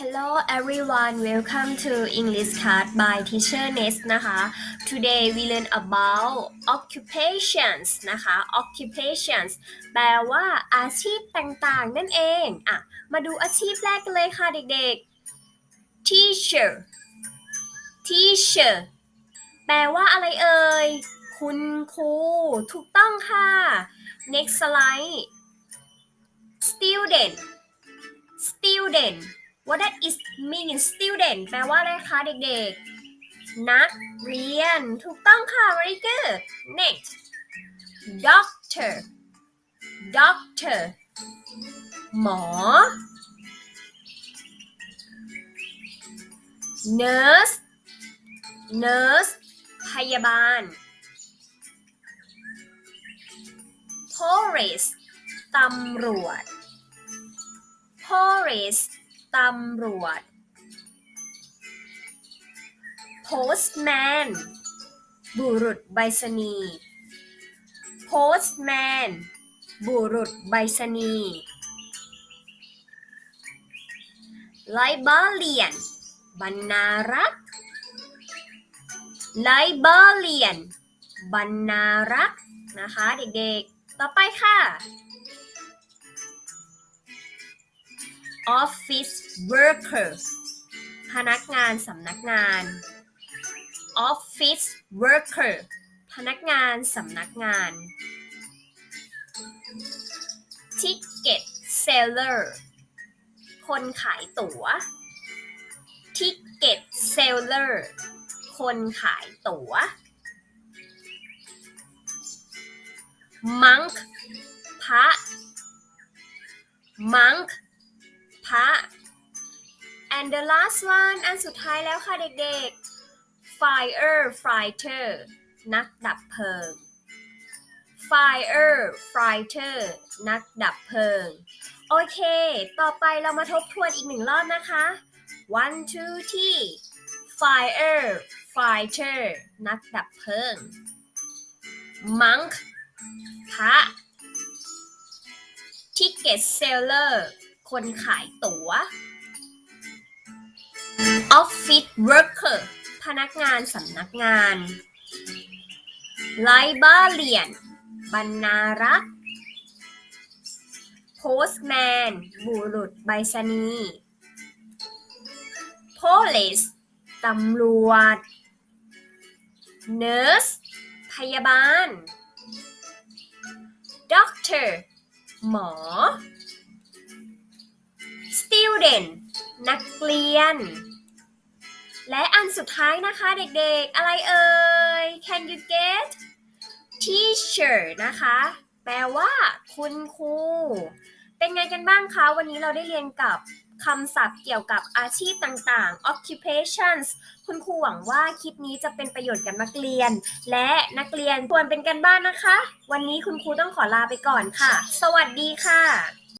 Hello everyone, welcome to English Class by Teacher Nest นะคะ Today we learn about occupations นะคะ occupations แปลว่าอาชีพต่างๆ นั่นเองอะมาดูอาชีพแรกกันเลยค่ะเด็กๆ teacher teacher แปลว่าอะไรเอ่ย คุณครู ถูกต้องค่ะ next slide student student what that is mean student แปลว่าอะไรคะเด็กๆ นักเรียน ถูกต้องค่ะ very good next doctor doctor หมอ nurse nurse พยาบาล police ตำรวจ police ตำรวจ postman บุรุษไปรษณีย์ postman บุรุษไปรษณีย์ librarian บรรณารักษ์ librarian บรรณารักษ์นะคะเด็กๆ ต่อไปค่ะ office worker พนักงานสำนักงาน office worker พนักงานสำนักงาน ticket seller คนขายตั๋ว ticket seller คนขายตั๋ว monk พระ monk พระ and the last one อันสุดท้ายแล้วค่ะเด็กๆ fire fighter นักดับเพลิง fire fighter นักดับเพลิง โอเค ต่อไปเรามาทบทวนอีกหนึ่งรอบนะคะ one two three fire fighter นักดับเพลิง monk พระ ticket seller คนขายตั๋ว office worker พนักงานสำนักงาน librarian บรรณารักษ์ postman บุรุษไปรษณีย์ police ตำรวจ nurse พยาบาล doctor หมอ student นักเรียน และอันสุดท้ายนะคะเด็กๆ อะไรเอ่ย can you get teacher นะคะ แปลว่าคุณครู เป็นไงกันบ้างคะ วันนี้เราได้เรียนกับคำศัพท์เกี่ยวกับอาชีพต่างๆ occupations คุณครูหวังว่าคลิปนี้จะเป็นประโยชน์กับนักเรียน และนักเรียนควรเป็นกันบ้านนะคะ วันนี้คุณครูต้องขอลาไปก่อนค่ะ สวัสดีค่ะ